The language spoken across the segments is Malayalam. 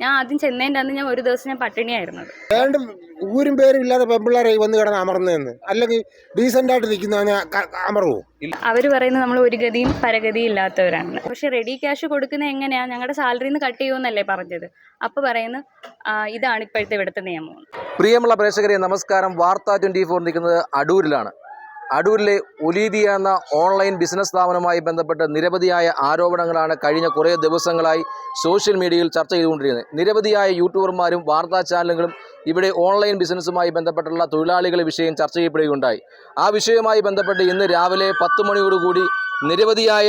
ഞാൻ ആദ്യം ചെന്നതിന്റെ അന്ന് ഞാൻ ഒരു ദിവസം ഞാൻ പട്ടിണിയായിരുന്നത്. വേണ്ടും ഊരും പേരും ഇല്ലാതെ പെമ്പിള്ളേരെ വന്ന് കിടന്ന് അമർന്നതെന്ന്. അല്ലെങ്കിൽ ഡീസെന്റ് ആയിട്ട് നിൽക്കുന്ന അമർവോ അവർ പറയുന്നത് നമ്മൾ ഒരു ഗതിയും പരഗതിയും ഇല്ലാത്തവരാണ്. പക്ഷെ റെഡി ക്യാഷ് കൊടുക്കുന്നത് എങ്ങനെയാ? ഞങ്ങളുടെ സാലറിയിൽ നിന്ന് കട്ട് ചെയ്യുമെന്നല്ലേ പറഞ്ഞത്. അപ്പൊ പറയുന്നു ഇതാണ് ഇപ്പോഴത്തെ ഇവിടുത്തെ നിയമം. പ്രിയമുള്ള പ്രേക്ഷകരെ നമസ്കാരം. വാർത്ത ട്വന്റി ഫോർ നിൽക്കുന്നത് അടൂരിലാണ്. അടൂരിലെ ഒലീവിയ എന്ന ഓൺലൈൻ ബിസിനസ് സ്ഥാപനവുമായി ബന്ധപ്പെട്ട് നിരവധിയായ ആരോപണങ്ങളാണ് കഴിഞ്ഞ കുറേ ദിവസങ്ങളായി സോഷ്യൽ മീഡിയയിൽ ചർച്ച ചെയ്തുകൊണ്ടിരിക്കുന്നത്. നിരവധിയായ യൂട്യൂബർമാരും വാർത്താ ചാനലുകളും ഇവിടെ ഓൺലൈൻ ബിസിനസ്സുമായി ബന്ധപ്പെട്ടുള്ള തൊഴിലാളികളെ വിഷയം ചർച്ച ചെയ്യപ്പെടുകയുണ്ടായി. ആ വിഷയവുമായി ബന്ധപ്പെട്ട് ഇന്ന് രാവിലെ പത്ത് മണിയോടുകൂടി നിരവധിയായ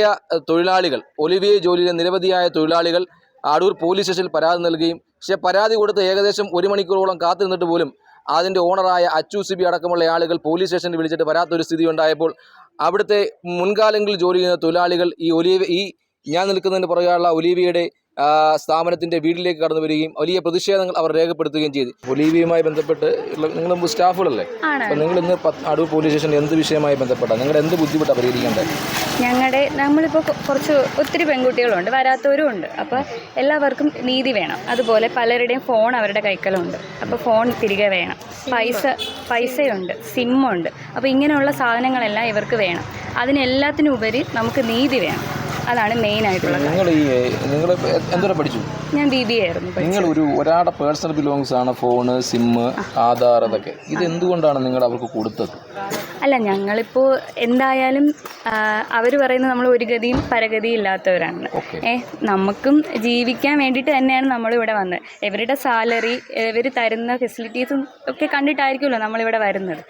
തൊഴിലാളികൾ ഒലിവിയ ജോലിയിലെ നിരവധിയായ തൊഴിലാളികൾ അടൂർ പോലീസ് സ്റ്റേഷനിൽ പരാതി നൽകുകയും പക്ഷേ പരാതി കൊടുത്ത് ഏകദേശം ഒരു മണിക്കൂറോളം കാത്തു നിന്നിട്ട് പോലും അതിന്റെ ഓണറായ അച്ചു സിബി അടക്കമുള്ള ആളുകൾ പോലീസ് സ്റ്റേഷനിൽ വിളിച്ചിട്ട് വരാത്തൊരു സ്ഥിതി ഉണ്ടായപ്പോൾ അവിടുത്തെ മുൻകാലങ്ങളിൽ ജോലി ചെയ്യുന്ന തൊഴിലാളികൾ ഈ ഒലീവ ഈ ഞാൻ നിൽക്കുന്നതിന് പുറകെയുള്ള ഒലീവിയയുടെ സ്ഥാപനത്തിന്റെ വീട്ടിലേക്ക് കടന്നു വരികയും വലിയ പ്രതിഷേധങ്ങൾ അവർ രേഖപ്പെടുത്തുകയും ചെയ്തു. ഒലീവിയുമായി ബന്ധപ്പെട്ട് നിങ്ങൾ സ്റ്റാഫുകളല്ലേ? അപ്പൊ നിങ്ങൾ ഇന്ന് അടൂർ പോലീസ് സ്റ്റേഷൻ എന്ത് വിഷയമായി ബന്ധപ്പെട്ടാണ് നിങ്ങൾ എന്ത് ബുദ്ധിമുട്ടാണ് പരിഹരിക്കേണ്ടത് ഞങ്ങളുടെ നമ്മളിപ്പോൾ കുറച്ച് ഒത്തിരി പെൺകുട്ടികളുണ്ട് വരാത്തവരും ഉണ്ട്. അപ്പോൾ എല്ലാവർക്കും നീതി വേണം. അതുപോലെ പലരുടെയും ഫോൺ അവരുടെ കൈക്കലുണ്ട്. അപ്പോൾ ഫോൺ തിരികെ വേണം. പൈസ പൈസയുണ്ട് സിമ്മുണ്ട്. അപ്പോൾ ഇങ്ങനെയുള്ള സാധനങ്ങളെല്ലാം ഇവർക്ക് വേണം. അതിനെല്ലാത്തിനുപരി നമുക്ക് നീതി വേണം. അതാണ് മെയിൻ ആയിട്ടുള്ളത് നിങ്ങൾ ഈ നിങ്ങൾ എന്തോരം പഠിച്ചു? ഞാൻ ബി ബി ആയിരുന്നു നിങ്ങൾ ഒരു ഒരാളുടെ പേഴ്സണൽ ബിലോങ്സ് ആണ് ഫോണ് സിമ്മ് ആധാർ അതൊക്കെ. ഇത് എന്തുകൊണ്ടാണ് നിങ്ങൾ അവർക്ക് കൊടുത്തത്? അല്ല ഞങ്ങളിപ്പോൾ എന്തായാലും അവർ പറയുന്നത് നമ്മൾ ഒരു ഗതിയും പരഗതി ഇല്ലാത്തവരാണ്. ഏ നമുക്കും ജീവിക്കാൻ വേണ്ടിയിട്ട് തന്നെയാണ് നമ്മളിവിടെ വന്നത്. ഇവരുടെ സാലറി ഇവർ തരുന്ന ഫെസിലിറ്റീസും ഒക്കെ കണ്ടിട്ടായിരിക്കുമല്ലോ നമ്മളിവിടെ വരുന്നത്.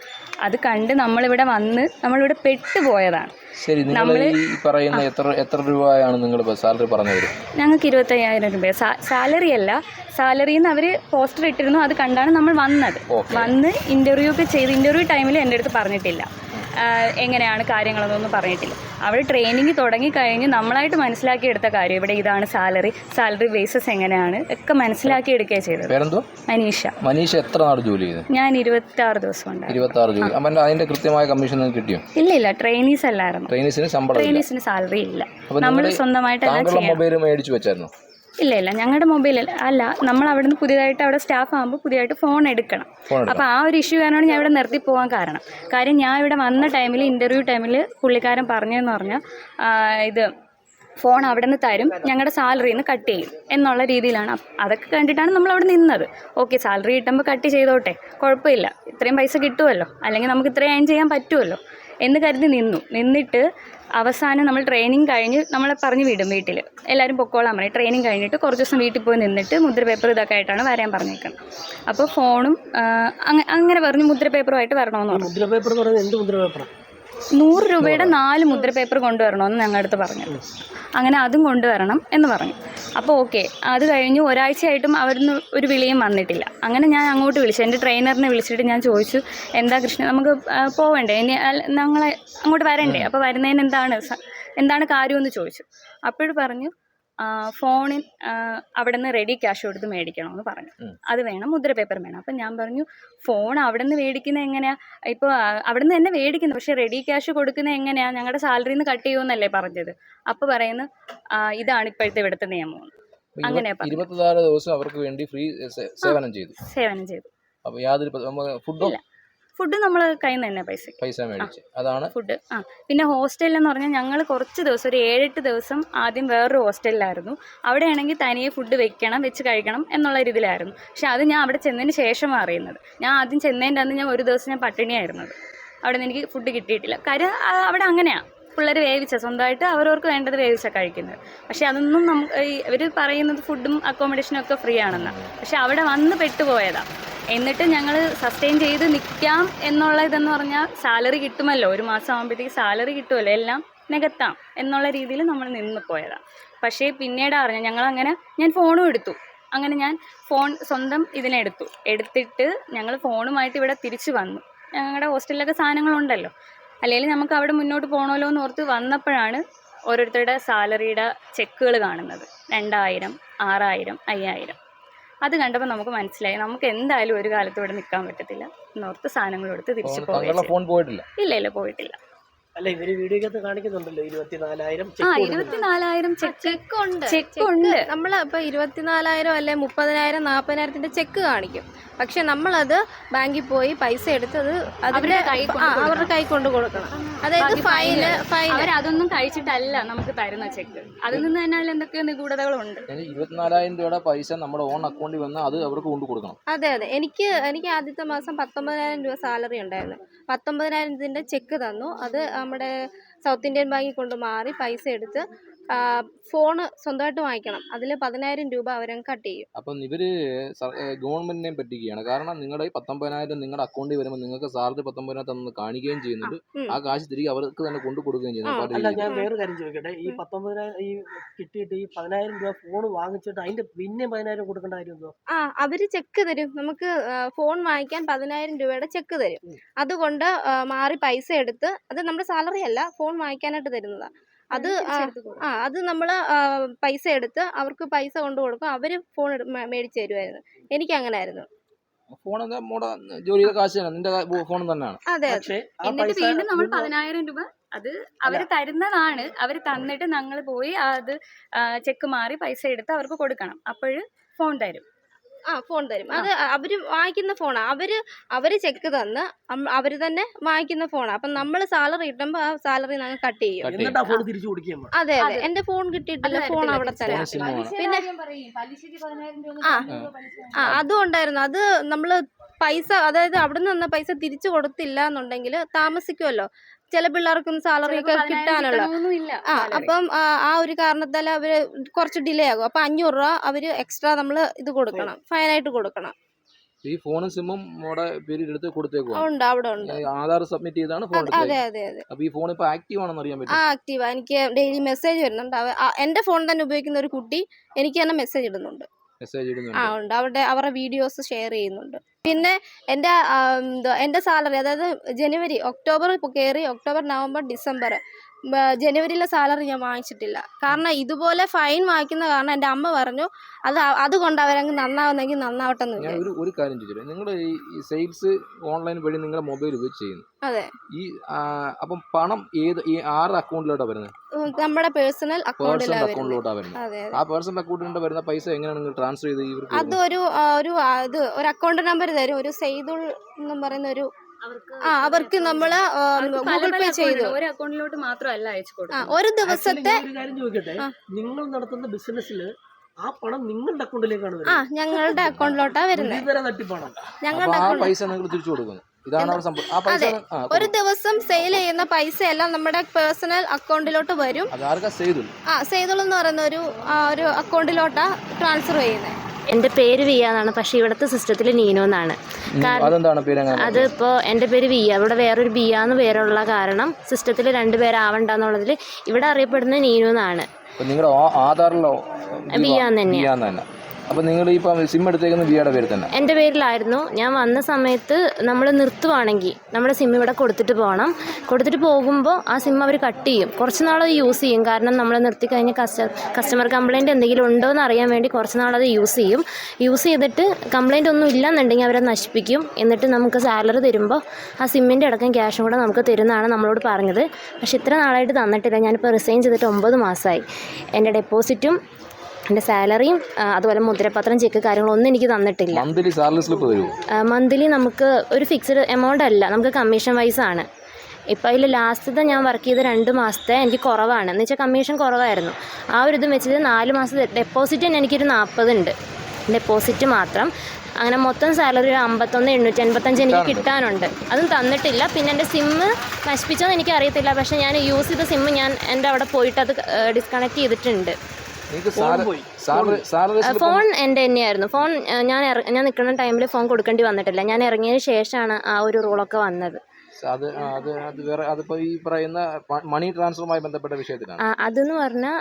അത് കണ്ട് നമ്മളിവിടെ വന്ന് നമ്മളിവിടെ പെട്ടുപോയതാണ്. ശരി നിങ്ങൾ ഈ പറയുന്ന എത്ര എത്ര രൂപയാണ് നിങ്ങൾ സാലറി പറഞ്ഞത് ഞങ്ങൾക്ക് ഇരുപത്തയ്യായിരം രൂപ സാലറി അല്ല സാലറിയിൽ നിന്ന് അവർ പോസ്റ്റർ ഇട്ടിരുന്നു അത് കണ്ടാണ് നമ്മൾ വന്നത്. വന്ന് ഇന്റർവ്യൂ ഒക്കെ ചെയ്ത് ഇന്റർവ്യൂ ടൈമിൽ എന്റെ അടുത്ത് പറഞ്ഞിട്ടില്ല. എങ്ങനെയാണ് കാര്യങ്ങളെന്നൊന്നും പറഞ്ഞിട്ടില്ല. അവർ ട്രെയിനിങ് തുടങ്ങിക്കഴിഞ്ഞ് നമ്മളായിട്ട് മനസ്സിലാക്കിയെടുത്ത കാര്യം ഇവിടെ ഇതാണ് സാലറി സാലറി ബേസസ് എങ്ങനെയാണ് ഒക്കെ മനസ്സിലാക്കി എടുക്കുക ചെയ്തത്. പേരെന്തോ മനീഷ. മനീഷ എത്ര നാൾ ജോലി ചെയ്തു? ഞാൻ ഇരുപത്താറ് ദിവസം ഉണ്ട് ഇരുപത്തി ആറ് ജോലി അപ്പം അതിന്റെ കൃത്യമായ കമ്മീഷൻ കിട്ടിയോ? ഇല്ല ഇല്ല ട്രെയിനീസ് അല്ലായിരുന്നു. ട്രെയിനീസിന് ശമ്പളം ട്രെയിനീസിന് സാലറി ഇല്ല. നമ്മൾ സ്വന്തമായിട്ട് മൊബൈൽ മേടിച്ചു വെച്ചായിരുന്നു? ഇല്ല ഇല്ല. ഞങ്ങളുടെ മൊബൈലിൽ അല്ല നമ്മൾ അവിടെ നിന്ന് പുതിയതായിട്ട് അവിടെ സ്റ്റാഫ് ആകുമ്പോൾ പുതിയതായിട്ട് ഫോൺ എടുക്കണം. അപ്പോൾ ആ ഒരു ഇഷ്യൂ കാരണമാണ് ഞാൻ ഇവിടെ നിർത്തി പോകാൻ കാരണം. കാര്യം ഞാൻ ഇവിടെ വന്ന ടൈമിൽ ഇന്റർവ്യൂ ടൈമിൽ പുള്ളിക്കാരൻ പറഞ്ഞതെന്ന് പറഞ്ഞാൽ ഇത് ഫോൺ അവിടെ നിന്ന് തരും ഞങ്ങളുടെ സാലറിയിൽ നിന്ന് കട്ട് ചെയ്യും എന്നുള്ള രീതിയിലാണ്. അതൊക്കെ കണ്ടിട്ടാണ് നമ്മൾ അവിടെ നിന്നത്. ഓക്കെ സാലറി കിട്ടുമ്പോൾ കട്ട് ചെയ്തോട്ടെ. കുഴപ്പമില്ല. ഇത്രയും പൈസ കിട്ടുമല്ലോ അല്ലെങ്കിൽ നമുക്ക് ഇത്രയും ഏൺ ചെയ്യാൻ പറ്റുമല്ലോ എന്ന് കരുതി നിന്നു. നിന്നിട്ട് അവസാനം നമ്മൾ ട്രെയിനിങ് കഴിഞ്ഞ് നമ്മളെ പറഞ്ഞ് വിടും വീട്ടിൽ എല്ലാവരും പൊക്കോളാൻ പറയും. ട്രെയിനിങ് കഴിഞ്ഞിട്ട് കുറച്ച് ദിവസം വീട്ടിൽ പോയി നിന്നിട്ട് മുദ്ര പേപ്പർ ഇതൊക്കെ ആയിട്ടാണ് വരാൻ പറഞ്ഞേക്കുന്നത്. അപ്പോൾ ഫോണും അങ്ങനെ പറഞ്ഞു മുദ്ര പേപ്പറുമായിട്ട് വരണമെന്ന് മുദ്ര പേപ്പർ എന്ന് എന്ത് മുദ്ര പേപ്പറാണ് നൂറ് രൂപയുടെ നാല് മുദ്ര പേപ്പർ കൊണ്ടുവരണമെന്ന് ഞങ്ങളുടെ അടുത്ത് പറഞ്ഞു. അങ്ങനെ അതും കൊണ്ടുവരണം എന്ന് പറഞ്ഞു. അപ്പോൾ ഓക്കെ അത് കഴിഞ്ഞു. ഒരാഴ്ചയായിട്ടും അവരിന്ന് ഒരു വിളിയും വന്നിട്ടില്ല. അങ്ങനെ ഞാൻ അങ്ങോട്ട് വിളിച്ചു. എന്റെ ട്രെയിനറിനെ വിളിച്ചിട്ട് ഞാൻ ചോദിച്ചു എന്താ കൃഷ്ണ നമുക്ക് പോവേണ്ടേ? ഇനി ഞങ്ങളെ അങ്ങോട്ട് വരണ്ടേ? അപ്പോൾ വരുന്നതിന് എന്താണ് എന്താണ് കാര്യമെന്ന് ചോദിച്ചു. അപ്പോഴും പറഞ്ഞു ഫോണിൽ അവിടെ നിന്ന് റെഡി ക്യാഷ് കൊടുത്ത് മേടിക്കണമെന്ന് പറഞ്ഞു. അത് വേണം മുദ്ര പേപ്പർ വേണം. അപ്പം ഞാൻ പറഞ്ഞു ഫോൺ അവിടെ നിന്ന് മേടിക്കുന്നത് എങ്ങനെയാ? ഇപ്പോൾ അവിടെ നിന്ന് തന്നെ മേടിക്കുന്നത് പക്ഷേ റെഡി ക്യാഷ് കൊടുക്കുന്നത് എങ്ങനെയാ? ഞങ്ങളുടെ സാലറിയിൽ നിന്ന് കട്ട് ചെയ്യുമെന്നല്ലേ പറഞ്ഞത്. അപ്പോൾ പറയുന്നു ഇതാണ് ഇപ്പോഴത്തെ ഇവിടുത്തെ നിയമം. അങ്ങനെയാ പറഞ്ഞത്. ഇരുപത്തിനാല് ദിവസം അവർക്ക് വേണ്ടി ഫ്രീ സേവനം ചെയ്തു. സേവനം ചെയ്തു. അപ്പൊ യാതൊരു ഫുഡോ. ഫുഡ് നമ്മൾ കയ്യിൽ നിന്ന് തന്നെ പൈസ പൈസ മേടിച്ച്. അതാണ് ഫുഡ്. ആ പിന്നെ ഹോസ്റ്റലിൽ എന്ന് പറഞ്ഞാൽ ഞങ്ങൾ കുറച്ച് ദിവസം ഒരു ഏഴെട്ട് ദിവസം ആദ്യം വേറൊരു ഹോസ്റ്റലിലായിരുന്നു. അവിടെയാണെങ്കിൽ തനിയെ ഫുഡ് വെക്കണം വെച്ച് കഴിക്കണം എന്നുള്ള രീതിയിലായിരുന്നു പക്ഷെ അത് ഞാൻ അവിടെ ചെന്നതിന് ശേഷമാണ് അറിയുന്നത്. ഞാൻ ആദ്യം ചെന്നതിന്റെ അന്ന് ഞാൻ ഒരു ദിവസം ഞാൻ പട്ടിണിയായിരുന്നത്. അവിടെ നിന്ന് എനിക്ക് ഫുഡ് കിട്ടിയിട്ടില്ല. കാര്യം അവിടെ അങ്ങനെയാണ് പിള്ളേർ വേവിച്ച സ്വന്തമായിട്ട് അവരവർക്ക് വേണ്ടത് വേവിച്ച കഴിക്കുന്നത്. പക്ഷേ അതൊന്നും നമുക്ക് ഇവർ പറയുന്നത് ഫുഡും അക്കോമഡേഷനും ഒക്കെ ഫ്രീ ആണെന്നാണ് പക്ഷെ അവിടെ വന്ന് പെട്ടുപോയതാണ് എന്നിട്ട് ഞങ്ങൾ സസ്റ്റെയിൻ ചെയ്ത് നിൽക്കാം എന്നുള്ള ഇതെന്ന് പറഞ്ഞാൽ സാലറി കിട്ടുമല്ലോ. ഒരു മാസം ആകുമ്പോഴത്തേക്ക് സാലറി കിട്ടുമല്ലോ. എല്ലാം നികത്താം എന്നുള്ള രീതിയിൽ നമ്മൾ നിന്ന് പോയതാണ് പക്ഷേ പിന്നീട് അറിഞ്ഞു ഞങ്ങൾ അങ്ങനെ ഞാൻ ഫോണും എടുത്തു. അങ്ങനെ ഞാൻ ഫോൺ സ്വന്തം ഇതിനെടുത്തു. എടുത്തിട്ട് ഞങ്ങൾ ഫോണുമായിട്ട് ഇവിടെ തിരിച്ചു വന്നു. ഞങ്ങളുടെ ഹോസ്റ്റലിലൊക്കെ സാധനങ്ങളുണ്ടല്ലോ. അല്ലെങ്കിൽ നമുക്ക് അവിടെ മുന്നോട്ട് പോകണമല്ലോ എന്ന് ഓർത്ത് വന്നപ്പോഴാണ് ഓരോരുത്തരുടെ സാലറിയുടെ ചെക്കുകൾ കാണുന്നത്. രണ്ടായിരം ആറായിരം അയ്യായിരം. അത് കണ്ടപ്പോൾ നമുക്ക് മനസ്സിലായി. നമുക്ക് എന്തായാലും ഒരു കാലത്ത് ഇവിടെ നിൽക്കാൻ പറ്റത്തില്ല എന്നോർത്ത് സാധനങ്ങൾ എടുത്ത് തിരിച്ചു പോകും ഇല്ല ഇല്ല പോയിട്ടില്ല. അല്ല ഇവർ വീഡിയോക്കകത്ത് കാണിക്കുന്നുണ്ടല്ലോ ഇരുപത്തിനാലായിരം ആ ചെക്ക് ഇരുപത്തിനാലായിരം ചെക്ക് ചെക്ക്. ഉണ്ട് ചെക്ക് ഉണ്ട്. നമ്മൾ ഇപ്പൊ ഇരുപത്തിനാലായിരം അല്ലെ മുപ്പതിനായിരം നാൽപ്പതിനായിരത്തിന്റെ ചെക്ക് കാണിക്കും. പക്ഷെ നമ്മളത് ബാങ്കിൽ പോയി പൈസ എടുത്ത് അത് അതിന്റെ അവരുടെ കൈ കൊണ്ട് ആ, അവരുടെ കൈ കൊണ്ട് കൊടുക്കണം. അതായത് ഫൈന് ഫൈന് അവരതൊന്നും കഴിച്ചിട്ടല്ല നമുക്ക് തരുന്ന ചെക്ക്. അതിൽ നിന്ന് തന്നെ അതിൽ എന്തൊക്കെയോ നിഗൂഢതകളുണ്ട്? ഇരുപത്തിനാലായിരം രൂപയുടെ പൈസ നമ്മുടെ ഓൺ അക്കൗണ്ടിൽ വന്ന് അത് അവർക്ക് കൊണ്ടു കൊടുക്കണം. അതെ അതെ. എനിക്ക് എനിക്ക് ആദ്യത്തെ മാസം പത്തൊമ്പതിനായിരം രൂപ സാലറി ഉണ്ടായിരുന്നു. പത്തൊമ്പതിനായിരത്തിന്റെ ചെക്ക് തന്നു. അത് നമ്മുടെ സൗത്ത് ഇന്ത്യൻ ബാങ്കിൽ കൊണ്ട് മാറി പൈസ എടുത്ത് ഫോണ് സ്വന്തമായിട്ട് വാങ്ങിക്കണം. അതിൽ പതിനായിരം രൂപ അവരങ്ങ് കട്ട് ചെയ്യും. അപ്പം ഇവർ ഗവൺമെന്റിനെ പറ്റിക്കുകയാണ്. കാരണം നിങ്ങളുടെ ഈ പത്തൊമ്പതിനായിരം നിങ്ങളുടെ അക്കൗണ്ടിൽ വരുമ്പോൾ നിങ്ങൾക്ക് സാലറി പത്തൊമ്പതിനായിരം തന്നു കാണിക്കുകയും ചെയ്യുന്നുണ്ട് ആ കാശ് തിരികെ അവർക്ക് തന്നെ കൊണ്ടു കൊടുക്കുകയും ചെയ്യുന്നു അല്ല ഞാൻ വേറെ കാര്യം ചോദിക്കട്ടെ. ഈ പത്തൊമ്പതിനായിരം ഈ കിട്ടിയിട്ട് ഈ പതിനായിരം രൂപ ഫോൺ വാങ്ങിച്ചിട്ട് അതിന്റെ പിന്നെ പതിനായിരം കൊടുക്കേണ്ട കാര്യം എന്തോ? ആ അവർ ചെക്ക് തരും. നമുക്ക് ഫോൺ വാങ്ങിക്കാൻ പതിനായിരം രൂപയുടെ ചെക്ക് തരും. അതുകൊണ്ട് മാറി പൈസ എടുത്ത് അത് നമ്മുടെ സാലറി അല്ല ഫോൺ വാങ്ങിക്കാനായിട്ട് തരുന്നതാ. അത് ആ, ആ അത് നമ്മൾ പൈസ എടുത്ത് അവർക്ക് പൈസ കൊണ്ട് കൊടുക്കും. അവർ ഫോൺ മേടിച്ചു തരുമായിരുന്നു എനിക്ക് അങ്ങനെ ആയിരുന്നു ഫോൺ കാശ് നിന്റെ ഫോൺ തന്നെയാണ്. അതെ അതെ. എന്നിട്ട് വീണ്ടും നമ്മൾ പതിനായിരം രൂപ അത് അവർ തരുന്നതാണ്. അവർ തന്നിട്ട് ഞങ്ങൾ പോയി അത് ചെക്ക് മാറി പൈസ എടുത്ത് അവർക്ക് കൊടുക്കണം. അപ്പോൾ ഫോൺ തരും. ആ ഫോൺ തരും. അത് അവർ വാങ്ങിക്കുന്ന ഫോണാ അവർ അവർ ചെക്ക് തന്ന് അവർ അവർ തന്നെ വാങ്ങിക്കുന്ന ഫോണാ അപ്പം നമ്മൾ സാലറി കിട്ടുമ്പോൾ ആ സാലറി ഞങ്ങൾ കട്ട് ചെയ്യും. Cut എന്നിട്ട് ആ ഫോൺ തിരിച്ചു കൊടുക്കുകയും വേണം. അതെ അതെ. എന്റെ ഫോൺ കിട്ടിയിട്ടില്ല. ഫോൺ അവിടെ തന്നെ സിമ്മാണ് പിന്നെ ആ. ആ അതും ഉണ്ടായിരുന്നു അത് നമ്മൾ പൈസ അതായത് അവിടെ നിന്ന് തന്ന പൈസ തിരിച്ചു കൊടുത്തില്ല എന്നുണ്ടെങ്കിൽ താമസിക്കുമല്ലോ ചില പിള്ളേർക്കും സാലറി ഒക്കെ കിട്ടാനുള്ള ആ അപ്പം ആ, ആ ഒരു കാരണത്താൽ അവർ കുറച്ച് ഡിലേ ആകും. അപ്പൊ അഞ്ഞൂറ് രൂപ അവർ എക്സ്ട്രാ നമ്മൾ ഇത് കൊടുക്കണം ഫൈനായിട്ട് കൊടുക്കണം. ഈ ഫോണും സിമ്മും മോടെ പേരിൽ എടുത്ത് കൊടുത്തേക്കുവാണ് ഉണ്ട് അവിടെ ഉണ്ട്. ആധാർ സബ്മിറ്റ് ചെയ്താണ് ഫോൺ അതെ അതെ അതെ അപ്പൊ ഈ ഫോൺ ഇപ്പൊ ആക്റ്റീവ് ആണെന്ന് അറിയാൻ ആ പറ്റും ആക്റ്റീവ് എനിക്ക് ഡെയിലി മെസ്സേജ് വരുന്നുണ്ട്. എന്റെ ഫോൺ തന്നെ ഉപയോഗിക്കുന്ന ഒരു കുട്ടി എനിക്ക് തന്നെ മെസ്സേജ് ഇടുന്നുണ്ട്. മെസ്സേജ് ആ ഇടുന്നുണ്ട് ഉണ്ട്. അവിടെ അവരുടെ വീഡിയോസ് ഷെയർ ചെയ്യുന്നുണ്ട്. പിന്നെ എന്റെ എന്റെ സാലറി അതായത് ജനുവരി ഒക്ടോബർ കയറി ഒക്ടോബർ നവംബർ ഡിസംബർ ജനുവരിയിലെ സാലറി ഞാൻ വാങ്ങിച്ചിട്ടില്ല. കാരണം ഇതുപോലെ ഫൈൻ വാങ്ങിക്കുന്ന കാരണം എന്റെ അമ്മ പറഞ്ഞു അത് അതുകൊണ്ട് അവരങ്ങ് നന്നാവുന്നെങ്കിൽ നന്നാവട്ടെ എന്ന് ഞാൻ ഒരു ഒരു കാര്യം ചോദിച്ചു നിങ്ങളുടെ ഈ സെയിൽസ് ഓൺലൈൻ വഴി നിങ്ങളുടെ മൊബൈൽ ഉപയോഗിച്ച് ചെയ്യുന്നു. അതെ. ഈ അപ്പം പണം ഏത് ഈ ആറ് അക്കൗണ്ടിലോട്ടാണ് വരുന്നത് നമ്മുടെ പേഴ്സണൽ പേഴ്സണൽ അക്കൗണ്ടിലാണ് വരുന്നത് ആ പേഴ്സണൽ അക്കൗണ്ടിലോട്ട് വരുന്ന പൈസ എങ്ങനെയാണ് നിങ്ങൾ ട്രാൻസ്ഫർ ചെയ്ത് അത് ഒരു അതൊരു ഒരു അത് ഇത് ഒരു അക്കൗണ്ട് നമ്പർ തരും. ഒരു സെയ്തുൾ എന്നും പറയുന്ന ഒരു ആ അവർക്ക് നമ്മൾ ഗൂഗിൾ പേ ചെയ്തു. ഒരു അക്കൗണ്ടിലോട്ട് മാത്രമല്ല അയച്ചു കൊടുക്കും ഒരു ദിവസത്തെ ഒരു കാര്യം ചോദിക്കട്ടെ? നിങ്ങൾ നടത്തുന്ന ബിസിനസ്സിൽ ആ പണം നിങ്ങളുടെ അക്കൗണ്ടിലേക്കാണ് ആ ഞങ്ങളുടെ അക്കൗണ്ടിലോട്ടാ വരുന്നത്. ഞങ്ങളുടെ പൈസ നിങ്ങൾ തിരിച്ചു കൊടുക്കുന്നു. ഇതാണ് അവിടെ സംഭവം. ആ പൈസ അതെ. ആ, ഒരു ദിവസം സെയിൽ ചെയ്യുന്ന പൈസ എല്ലാം നമ്മുടെ പേഴ്സണൽ അക്കൗണ്ടിലോട്ട് വരും. അത് ആർക്കാ ചെയ്തു ആ സെയ്തുൾ എന്ന് പറയുന്ന ഒരു ഒരു അക്കൗണ്ടിലോട്ടാ ട്രാൻസ്ഫർ ചെയ്യുന്നത്. എന്റെ പേര് വിയ എന്നാണ്. പക്ഷേ ഇവിടുത്തെ സിസ്റ്റത്തിൽ നീനോ എന്നാണ്. കാരണം എന്റെ അത് ഇപ്പോൾ എന്റെ പേര് വിയ. ഇവിടെ വേറൊരു ബിയ എന്ന് പേരുള്ള കാരണം സിസ്റ്റത്തിൽ രണ്ട് പേരാവണ്ടെന്നുള്ളതിൽ ഇവിടെ അറിയപ്പെടുന്നത് നീനോ എന്നാണ്. നിങ്ങളുടെ ആ- ആധാറിലോ ബിയാന്ന് തന്നെയാ. ബിയാന്ന് തന്നെ അപ്പൊ നിങ്ങൾ ഈ സിം എടുത്തേക്കുന്ന ബിയുടെ പേര് തന്നെ? എന്റെ പേരിലായിരുന്നു. ഞാൻ വന്ന സമയത്ത് നമ്മൾ നിർത്തുവാണെങ്കിൽ നമ്മുടെ സിം ഇവിടെ കൊടുത്തിട്ട് പോകണം കൊടുത്തിട്ട് പോകുമ്പോൾ ആ സിം അവർ കട്ട് ചെയ്യും. കുറച്ച് നാളത് യൂസ് ചെയ്യും. കാരണം നമ്മൾ നിർത്തി കഴിഞ്ഞ് കസ്റ്റ കസ്റ്റമർ കംപ്ലയിന്റ് എന്തെങ്കിലും ഉണ്ടോ എന്ന് അറിയാൻ വേണ്ടി കുറച്ച് നാളത് യൂസ് ചെയ്യും. യൂസ് ചെയ്തിട്ട് കംപ്ലയിന്റ് ഒന്നും ഇല്ലെന്നുണ്ടെങ്കിൽ അവരെ നശിപ്പിക്കും. എന്നിട്ട് നമുക്ക് സാലറി തരുമ്പോൾ ആ സിമ്മിന്റെ അടക്കം ക്യാഷും കൂടെ നമുക്ക് തരുന്നതാണ് നമ്മളോട് പറഞ്ഞത്. പക്ഷേ ഇത്ര നാളായിട്ട് തന്നിട്ടില്ല. ഞാനിപ്പോൾ റിസൈൻ ചെയ്തിട്ട് ഒമ്പത് മാസമായി എന്റെ ഡെപ്പോസിറ്റും എന്റെ സാലറിയും അതുപോലെ മുദ്രപത്രം ചെക്ക് കാര്യങ്ങളൊന്നും എനിക്ക് തന്നിട്ടില്ല. മന്ത്ലി സാലറി സ്ലിപ്പ് തരുമോ? മന്ത്ലി നമുക്ക് ഒരു ഫിക്സ്ഡ് എമൗണ്ട് അല്ല നമുക്ക് കമ്മീഷൻ വൈസ് ആണ്. ഇപ്പോൾ അതിൽ ലാസ്റ്റത്തെ ഞാൻ വർക്ക് ചെയ്ത രണ്ട് മാസത്തെ എനിക്ക് കുറവാണ്. എന്ന് വെച്ചാൽ കമ്മീഷൻ കുറവായിരുന്നു. ആ ഒരു ഇതും വെച്ചിട്ട് നാല് മാസത്തെ ഡെപ്പോസിറ്റ് തന്നെ എനിക്കൊരു നാൽപ്പത് ഉണ്ട്. ഡെപ്പോസിറ്റ് മാത്രം. അങ്ങനെ മൊത്തം സാലറി ഒരു അമ്പത്തൊന്ന് എണ്ണൂറ്റി അൻപത്തഞ്ച് എനിക്ക് കിട്ടാനുണ്ട്. അതും തന്നിട്ടില്ല. പിന്നെ എന്റെ സിമ്മ് നശിപ്പിച്ചോന്ന് എനിക്ക് അറിയത്തില്ല പക്ഷേ ഞാൻ യൂസ് ചെയ്ത സിമ്മ് ഞാൻ എന്റെ അവിടെ പോയിട്ട് അത് ഡിസ്കണക്ട് ചെയ്തിട്ടുണ്ട്. ഫോൺ എന്റെ തന്നെയായിരുന്നു. ഫോൺ ഞാൻ ഞാൻ നിൽക്കുന്ന ടൈമിൽ ഫോൺ കൊടുക്കേണ്ടി വന്നിട്ടില്ല. ഞാൻ ഇറങ്ങിയതിന് ശേഷമാണ് ആ ഒരു റൂളൊക്കെ വന്നത്. അത് അത് അത് വേറെ അതിപ്പോ ഈ പറയുന്ന മണി ട്രാൻസ്ഫറുമായി ബന്ധപ്പെട്ട വിഷയത്തിലാണ്. അതെന്ന് പറഞ്ഞാൽ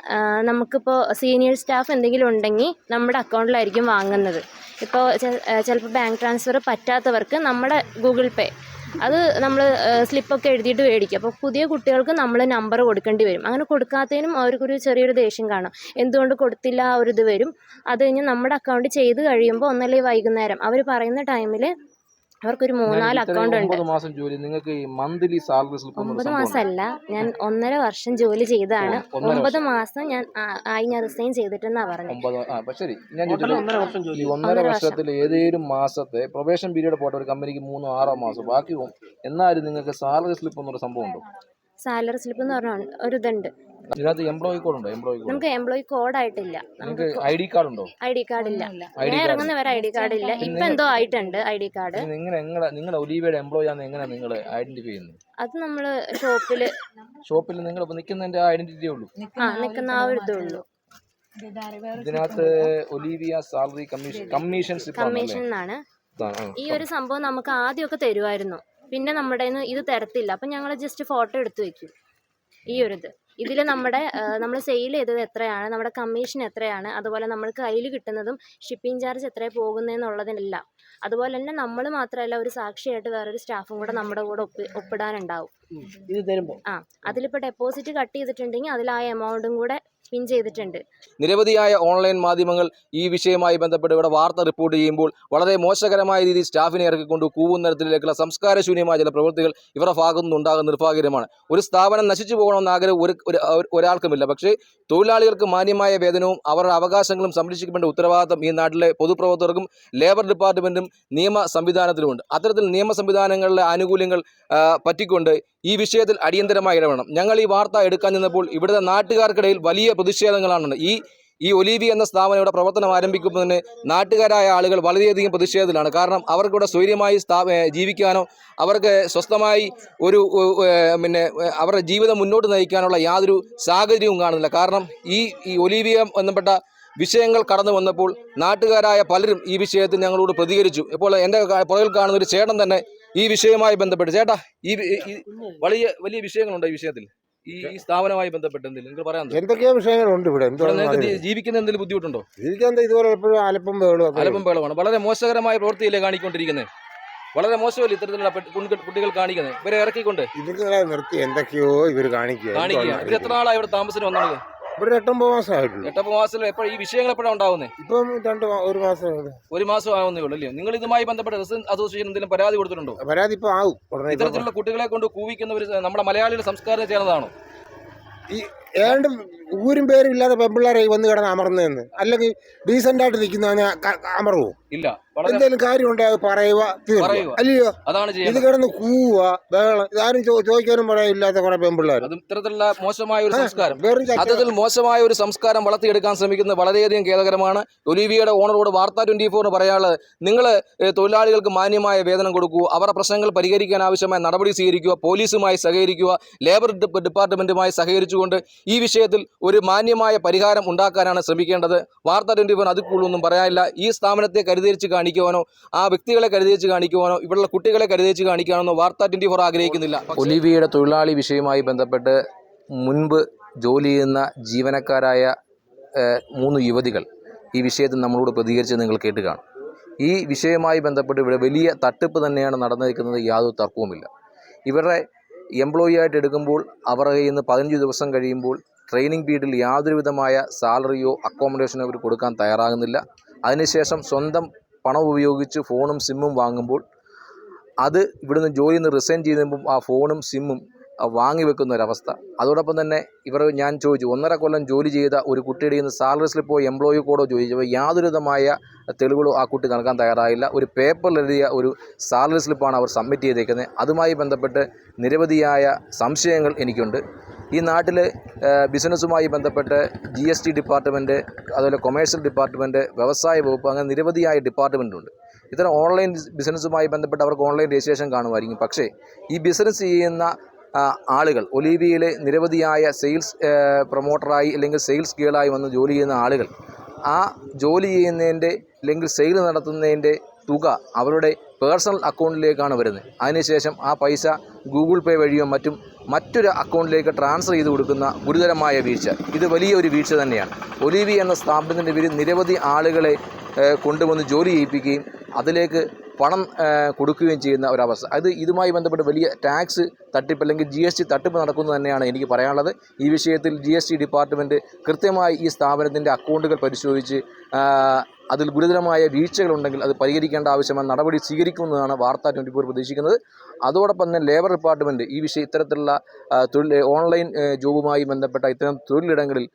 നമുക്കിപ്പോൾ സീനിയർ സ്റ്റാഫ് എന്തെങ്കിലും ഉണ്ടെങ്കിൽ നമ്മുടെ അക്കൗണ്ടിലായിരിക്കും വാങ്ങുന്നത്. ഇപ്പോൾ ചിലപ്പോൾ ബാങ്ക് ട്രാൻസ്ഫർ പറ്റാത്തവർക്ക് നമ്മുടെ ഗൂഗിൾ പേ അത് നമ്മൾ സ്ലിപ്പൊക്കെ എഴുതിയിട്ട് മേടിക്കും. അപ്പോൾ പുതിയ കുട്ടികൾക്ക് നമ്മൾ നമ്പർ കൊടുക്കേണ്ടി വരും. അങ്ങനെ കൊടുക്കാത്തതിനും അവർക്കൊരു ചെറിയൊരു ദേഷ്യം കാണും. എന്തുകൊണ്ട് കൊടുത്തില്ല ആ ഒരു ഇത് വരും. അത് കഴിഞ്ഞ് നമ്മുടെ അക്കൗണ്ട് ചെയ്ത് കഴിയുമ്പോൾ ഒന്നല്ലേ വൈകുന്നേരം? അവർ പറയുന്ന ടൈമിൽ അവർക്കൊരു മൂന്നാൽ അക്കൗണ്ട് ഉണ്ട്. ഒമ്പത് മാസം ജോലി നിങ്ങൾക്ക് ഈ മന്ത്ലി സാലറി സ്ലിപ്പ് ഒമ്പത് മാസമല്ല. ഞാൻ ഒന്നര വർഷം ജോലി ചെയ്താണ് ഒമ്പത് മാസം ഞാൻ ആയി ഞാൻ റിസൈൻ ചെയ്തിട്ടെന്നാ പറഞ്ഞത്. ഒന്നര വർഷം ജോലി. ഒന്നര ഒന്നര വർഷത്തിൽ ഏതേലും മാസത്തെ പ്രൊബേഷൻ പീരീഡ് പോട്ടെ ഒരു കമ്പനിക്ക് മൂന്നോ ആറോ മാസം ബാക്കി. എന്നാലും നിങ്ങൾക്ക് സാലറി സ്ലിപ്പ് എന്നൊരു സംഭവം ഉണ്ടോ? സാലറി സ്ലിപ്പ് എന്ന് പറഞ്ഞ ഒരു ഇതുണ്ട്. ഇതിനകത്ത് എംപ്ലോയി കോഡ് ഉണ്ടോ? എംപ്ലോയി കോഡ് നമുക്ക് എംപ്ലോയി കോഡ് ആയിട്ടില്ല. നമുക്ക് ഐ ഡി കാർഡ് ഉണ്ടോ? ഐ ഡി കാർഡ് ഇല്ല. ഞാൻ ഇറങ്ങുന്ന വരെ ഐ ഡി കാർഡ് ഇല്ല. ഇപ്പൊ എന്തോ ആയിട്ടുണ്ട് ഐ ഡി കാർഡ് നിങ്ങൾ എങ്ങനെ നിങ്ങൾ ഒലീവയുടെ എംപ്ലോയി ആണ് എങ്ങനെ നിങ്ങൾ ഐഡന്റിഫൈ ചെയ്യുന്നത് അത് നമ്മൾ ഷോപ്പിൽ ഷോപ്പിൽ നിങ്ങൾ ഇപ്പൊ നിൽക്കുന്നതിന്റെ ഐഡന്റിറ്റി ഉള്ളൂ. ആ നിൽക്കുന്ന ആ ഒരു ഇതേ ഉള്ളൂ. ഇതിനകത്ത് Olivia salary commission commission slip commission ആണ് ഈ ഒരു സംഭവം നമുക്ക് ആദ്യമൊക്കെ തരുമായിരുന്നു പിന്നെ നമ്മുടെ ഇത് തരത്തില്ല. അപ്പം ഞങ്ങൾ ജസ്റ്റ് ഫോട്ടോ എടുത്തു വെക്കും. ഈ ഒരു ഇത്. ഇതിൽ നമ്മുടെ നമ്മൾ സെയിൽ ചെയ്തത് എത്രയാണ് നമ്മുടെ കമ്മീഷൻ എത്രയാണ് അതുപോലെ നമ്മൾക്ക് കയ്യിൽ കിട്ടുന്നതും ഷിപ്പിംഗ് ചാർജ് എത്ര പോകുന്നതെന്നുള്ളതിനെല്ലാം. അതുപോലെ തന്നെ നമ്മൾ മാത്രമല്ല ഒരു സാക്ഷിയായിട്ട് വേറൊരു സ്റ്റാഫും കൂടെ നമ്മുടെ കൂടെ ഒപ്പ് ഒപ്പിടാനുണ്ടാവും. ആ. അതിലിപ്പോൾ ഡെപ്പോസിറ്റ് കട്ട് ചെയ്തിട്ടുണ്ടെങ്കിൽ അതിൽ ആ എമൗണ്ടും കൂടെ പിൻ ചെയ്തിട്ടുണ്ട്. നിരവധിയായ ഓൺലൈൻ മാധ്യമങ്ങൾ ഈ വിഷയവുമായി ബന്ധപ്പെട്ട് ഇവിടെ വാർത്ത റിപ്പോർട്ട് ചെയ്യുമ്പോൾ വളരെ മോശകരമായ രീതി സ്റ്റാഫിനെ ഇറക്കിക്കൊണ്ട് കൂവുന്ന തരത്തിലേക്കുള്ള സംസ്കാരശൂന്യമായ ചില പ്രവൃത്തികൾ ഇവരുടെ ഭാഗത്തു നിന്നുണ്ടാകുന്ന നിർഭാഗ്യമാണ് ഒരു സ്ഥാപനം നശിച്ചു പോകണമെന്ന ആഗ്രഹം ഒരു ഒരു- ഒരു- ഒരാൾക്കുമില്ല. പക്ഷേ തൊഴിലാളികൾക്ക് മാന്യമായ വേതനവും അവരുടെ അവകാശങ്ങളും സംരക്ഷിക്കേണ്ട ഉത്തരവാദിത്തം ഈ നാട്ടിലെ പൊതുപ്രവർത്തകർക്കും ലേബർ ഡിപ്പാർട്ട്മെന്റും നിയമ സംവിധാനത്തിലുമുണ്ട്. അത്തരത്തിൽ നിയമ സംവിധാനങ്ങളിലെ ആനുകൂല്യങ്ങൾ പറ്റിക്കൊണ്ട് ഈ വിഷയത്തിൽ അടിയന്തരമായി ഇടപെടണം. ഞങ്ങൾ ഈ വാർത്ത എടുക്കാൻ നിന്നപ്പോൾ ഇവിടുത്തെ നാട്ടുകാർക്കിടയിൽ വലിയ പ്രതിഷേധങ്ങളാണ് ഈ ഈ ഒലീവി എന്ന സ്ഥാപനം ഇവിടെ പ്രവർത്തനം ആരംഭിക്കുമ്പോൾ തന്നെ നാട്ടുകാരായ ആളുകൾ വളരെയധികം പ്രതിഷേധത്തിലാണ്. കാരണം അവർക്കിവിടെ സ്വൈര്യമായി ജീവിക്കാനോ അവർക്ക് സ്വസ്ഥമായി ഒരു പിന്നെ അവരുടെ ജീവിതം മുന്നോട്ട് നയിക്കാനുള്ള യാതൊരു സാഹചര്യവും കാണുന്നില്ല. കാരണം ഈ ഈ ഒലീവിയ ബന്ധപ്പെട്ട വിഷയങ്ങൾ കടന്നു വന്നപ്പോൾ നാട്ടുകാരായ പലരും ഈ വിഷയത്തിൽ ഞങ്ങളോട് പ്രതികരിച്ചു. ഇപ്പോൾ എന്റെ പുറകിൽ കാണുന്ന ഒരു ചേട്ടൻ തന്നെ ഈ വിഷയവുമായി ബന്ധപ്പെട്ട് ചേട്ടാ ഈ വലിയ വലിയ വിഷയങ്ങളുണ്ടോ ഈ വിഷയത്തിൽ? ഈ ഈ സ്ഥാപനവുമായി ബന്ധപ്പെട്ട് എന്തെങ്കിലും പറയാൻ? എന്തൊക്കെയോ വിഷയങ്ങളുണ്ട് ഇവിടെ. ജീവിക്കുന്ന എന്തെങ്കിലും ബുദ്ധിമുട്ടുണ്ടോ? ജീവിക്കാൻ ഇതുപോലെ എപ്പോഴും അലപ്പം വേളും അലപ്പം പേളമാണ് വളരെ മോശകരമായ പ്രവൃത്തിയല്ലേ കാണിക്കൊണ്ടിരിക്കുന്നത്? വളരെ മോശമല്ലേ ഇത്തരത്തിലുള്ള കുട്ടികൾ കാണിക്കുന്നത്? ഇവരെ ഇറക്കിക്കൊണ്ട് ഇതുങ്ങളെ നിർത്തി എന്തൊക്കെയോ ഇവർ കാണിക്കുക. കാണിക്കുക. ഇവർ എത്ര നാളായി ഇവിടെ താമസിച്ച് വന്നത്? ഇവിടെ എട്ടൊമ്പത് മാസമായിട്ടുള്ളൂ എട്ടപ്പ മാസത്തിൽ എപ്പോഴും ഈ വിഷയങ്ങൾ എപ്പോഴാണ് ഉണ്ടാവുന്നത് ഇപ്പം രണ്ട് മാ- ഒരു മാസം ഒരു മാസം ആവുന്നേ ഉള്ളൂ അല്ലേ? നിങ്ങൾ ഇതുമായി ബന്ധപ്പെട്ട റെസിഡന്റ് അസോസിയേഷൻ എന്തെങ്കിലും പരാതി കൊടുത്തിട്ടുണ്ടോ? പരാതി ഇപ്പം ആവും ഉടനെ ഇപ്പം. ഇത്തരത്തിലുള്ള കുട്ടികളെ കൊണ്ട് കൂവിക്കുന്ന ഒരു നമ്മുടെ മലയാളിയുടെ സംസ്കാരം ചേർന്നതാണോ ഈ ഏണ്ട് ഊരും പേരും ഇല്ലാതെ പെമ്പിള്ളേരെ വന്ന് കിടന്ന് അമർന്നതെന്ന്. അല്ലെങ്കിൽ ഡീസെന്റ് ആയിട്ട് നിൽക്കുന്ന അമർവോ? ഇല്ല. എന്തെങ്കിലും കാര്യം ഉണ്ടായത് പറയുക തീർക്കുക. അല്ലയോ? ഇത് കിടന്ന് കൂവുക ബഹളം. ഇതാരും ചോദിക്കാനും പറയാനില്ലാത്ത കുറെ പെമ്പിള്ളേർ ഇത്തരത്തിലുള്ള മോശമായ ഒരു സംസ്കാരം. അത്തരത്തിൽ മോശമായ ഒരു സംസ്കാരം വളർത്തിയെടുക്കാൻ ശ്രമിക്കുന്നത് വളരെയധികം ഖേദകരമാണ്. ഒലിവിയുടെ ഓണറോട് വാർത്ത ട്വന്റി ഫോറിന് പറയാനുള്ളത് നിങ്ങൾ തൊഴിലാളികൾക്ക് മാന്യമായ വേതനം കൊടുക്കൂ. അവരുടെ പ്രശ്നങ്ങൾ പരിഹരിക്കാൻ ആവശ്യമായ നടപടി സ്വീകരിക്കുക. പോലീസുമായി സഹകരിക്കുക. ലേബർ ഡിപ്പാർട്ട്മെന്റുമായി സഹകരിച്ചുകൊണ്ട് ഈ വിഷയത്തിൽ ഒരു മാന്യമായ പരിഹാരം ഉണ്ടാക്കാനാണ് ശ്രമിക്കേണ്ടത്. വാർത്ത ട്വന്റി ഫോർ അതിൽ കൂടുതലൊന്നും പറയാനില്ല. ഈ സ്ഥാപനത്തെ കരുതിരിച്ച് കാണിക്കുവാനോ ആ വ്യക്തികളെ കരുതിരിച്ച് കാണിക്കുവാനോ ഇവിടെയുള്ള കുട്ടികളെ കരുതിരിച്ച് കാണിക്കാനോ വാർത്ത ട്വന്റി ഫോർ ആഗ്രഹിക്കുന്നില്ല. ഒലിവിയുടെ തൊഴിലാളി വിഷയവുമായി ബന്ധപ്പെട്ട് മുൻപ് ജോലി ചെയ്യുന്ന ജീവനക്കാരായ മൂന്ന് യുവതികൾ ഈ വിഷയത്തിൽ നമ്മളോട് പ്രതികരിച്ച് നിങ്ങൾ കേട്ട് കാണും. ഈ വിഷയവുമായി ബന്ധപ്പെട്ട് ഇവിടെ വലിയ തട്ടിപ്പ് തന്നെയാണ് നടന്നിരിക്കുന്നത്. യാതൊരു തർക്കവുമില്ല. ഇവരുടെ എംപ്ലോയി ആയിട്ട് എടുക്കുമ്പോൾ അവരുടെ കയ്യിൽ നിന്ന് പതിനഞ്ച് ദിവസം കഴിയുമ്പോൾ ട്രെയിനിങ് പീരീഡിൽ യാതൊരു വിധമായ സാലറിയോ അക്കോമഡേഷനോ അവർ കൊടുക്കാൻ തയ്യാറാകുന്നില്ല. അതിനുശേഷം സ്വന്തം പണം ഉപയോഗിച്ച് ഫോണും സിമ്മും വാങ്ങുമ്പോൾ അത് ഇവിടുന്ന് ജോലിയിൽ നിന്ന് റിസൈൻ ചെയ്യുമ്പോൾ ആ ഫോണും സിമ്മും ആ, വാങ്ങി വെക്കുന്ന ഒരവസ്ഥ. അതോടൊപ്പം തന്നെ ഇവർ ഞാൻ ചോദിച്ചു ഒന്നര കൊല്ലം ജോലി ചെയ്ത ഒരു കുട്ടിയുടെ നിന്ന് സാലറി സ്ലിപ്പോ എംപ്ലോയി കോഡോ ചോദിച്ചപ്പോൾ യാതൊരുവിധമായ തെളിവുകളോ ആ കുട്ടി നൽകാൻ തയ്യാറായില്ല. ഒരു പേപ്പറിൽ എഴുതിയ ഒരു സാലറി സ്ലിപ്പാണ് അവർ സബ്മിറ്റ് ചെയ്തേക്കുന്നത്. അതുമായി ബന്ധപ്പെട്ട് നിരവധിയായ സംശയങ്ങൾ എനിക്കുണ്ട്. ഈ നാട്ടിൽ ബിസിനസ്സുമായി ബന്ധപ്പെട്ട് ജി എസ് ടി ഡിപ്പാർട്ട്മെന്റ് അതുപോലെ കൊമേഴ്ഷ്യൽ ഡിപ്പാർട്ട്മെന്റ് വ്യവസായ വകുപ്പ് അങ്ങനെ നിരവധിയായ ഡിപ്പാർട്ട്മെന്റുണ്ട് ഇത്തരം ഓൺലൈൻ ബിസിനസ്സുമായി ബന്ധപ്പെട്ട് അവർക്ക് ഓൺലൈൻ രജിസ്ട്രേഷൻ കാണുമായിരിക്കും. പക്ഷേ ഈ ബിസിനസ് ചെയ്യുന്ന ആളുകൾ ഒലീവിയയിലെ നിരവധിയായ സെയിൽസ് പ്രൊമോട്ടറായി അല്ലെങ്കിൽ സെയിൽസ് ഗേളായി വന്ന് ജോലി ചെയ്യുന്ന ആളുകൾ ആ ജോലി ചെയ്യുന്നതിന്റെ അല്ലെങ്കിൽ സെയിൽ നടത്തുന്നതിന്റെ തുക അവരുടെ പേഴ്സണൽ അക്കൗണ്ടിലേക്കാണ് വരുന്നത്. അതിനുശേഷം ആ പൈസ ഗൂഗിൾ പേ വഴിയോ മറ്റും മറ്റൊരു അക്കൗണ്ടിലേക്ക് ട്രാൻസ്ഫർ ചെയ്ത് കൊടുക്കുന്ന ഗുരുതരമായ വീഴ്ച. ഇത് വലിയൊരു വീഴ്ച തന്നെയാണ്. ഒലിവി എന്ന സ്ഥാപനത്തിന്റെ പേരിൽ നിരവധി ആളുകളെ കൊണ്ടുവന്ന് ജോലി ചെയ്യിപ്പിക്കുകയും അതിലേക്ക് പണം കൊടുക്കുകയും ചെയ്യുന്ന ഒരവസ്ഥ. അത് ഇതുമായി ബന്ധപ്പെട്ട് വലിയ ടാക്സ് തട്ടിപ്പ് അല്ലെങ്കിൽ ജി എസ് ടി തട്ടിപ്പ് നടക്കുന്നു തന്നെയാണ് എനിക്ക് പറയാനുള്ളത്. ഈ വിഷയത്തിൽ ജി എസ് ടി ഡിപ്പാർട്ട്മെന്റ് കൃത്യമായി ഈ സ്ഥാപനത്തിന്റെ അക്കൗണ്ടുകൾ പരിശോധിച്ച് അതിൽ ഗുരുതരമായ വീഴ്ചകളുണ്ടെങ്കിൽ അത് പരിഹരിക്കേണ്ട ആവശ്യമായ നടപടി സ്വീകരിക്കുമെന്നതാണ് വാർത്താ ട്വന്റി ഫോർ പ്രതീക്ഷിക്കുന്നത്. അതോടൊപ്പം തന്നെ ലേബർ ഡിപ്പാർട്ട്മെന്റ് ഈ വിഷയം ഇത്തരത്തിലുള്ള തൊഴിൽ ഓൺലൈൻ ജോബുമായി ബന്ധപ്പെട്ട ഇത്തരം തൊഴിലിടങ്ങളിൽ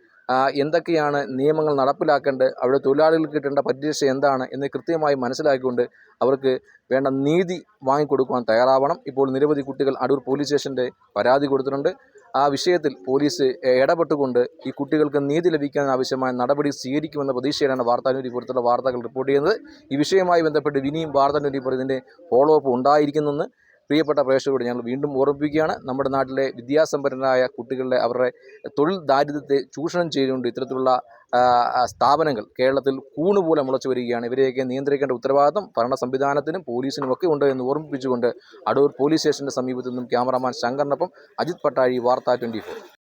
എന്തൊക്കെയാണ് നിയമങ്ങൾ നടപ്പിലാക്കേണ്ടത്? അവിടെ തൊഴിലാളികൾക്ക് കിട്ടേണ്ട പരിരക്ഷ എന്താണ് എന്ന് കൃത്യമായി മനസ്സിലാക്കിക്കൊണ്ട് അവർക്ക് വേണ്ട നീതി വാങ്ങിക്കൊടുക്കുവാൻ തയ്യാറാവണം. ഇപ്പോൾ നിരവധി കുട്ടികൾ അടൂർ പോലീസ് സ്റ്റേഷന്റെ പരാതി കൊടുത്തിട്ടുണ്ട്. ആ വിഷയത്തിൽ പോലീസ് ഇടപെട്ടുകൊണ്ട് ഈ കുട്ടികൾക്ക് നീതി ലഭിക്കാൻ ആവശ്യമായ നടപടി സ്വീകരിക്കുമെന്ന പ്രതീക്ഷയിലാണ് വാർത്താനൂരി പുറത്തുള്ള വാർത്തകൾ റിപ്പോർട്ട് ചെയ്യുന്നത്. ഈ വിഷയവുമായി ബന്ധപ്പെട്ട് ഇനിയും വാർത്താനൂരി പുറത്തിന്റെ ഫോളോ അപ്പ് ഉണ്ടായിരിക്കുന്നെന്ന് പ്രിയപ്പെട്ട പ്രേക്ഷകരോട് ഞങ്ങൾ വീണ്ടും ഓർമ്മിപ്പിക്കുകയാണ്. നമ്മുടെ നാട്ടിലെ വിദ്യാസമ്പന്നരായ കുട്ടികളുടെ അവരുടെ തൊഴിൽ ദാരിദ്ര്യത്തെ ചൂഷണം ചെയ്തുകൊണ്ട് ഇത്തരത്തിലുള്ള സ്ഥാപനങ്ങൾ കേരളത്തിൽ കൂണുപോലെ മുളച്ചു വരികയാണ്. ഇവരെയൊക്കെ നിയന്ത്രിക്കേണ്ട ഉത്തരവാദിത്തം ഭരണ സംവിധാനത്തിനും പോലീസിനും ഒക്കെ ഉണ്ട് എന്ന് ഓർമ്മിപ്പിച്ചുകൊണ്ട് അടൂർ പോലീസ് സ്റ്റേഷന്റെ സമീപത്തു നിന്നും ക്യാമറാമാൻ ശങ്കറിനൊപ്പം അജിത് പട്ടാഴി വാർത്ത ട്വന്റി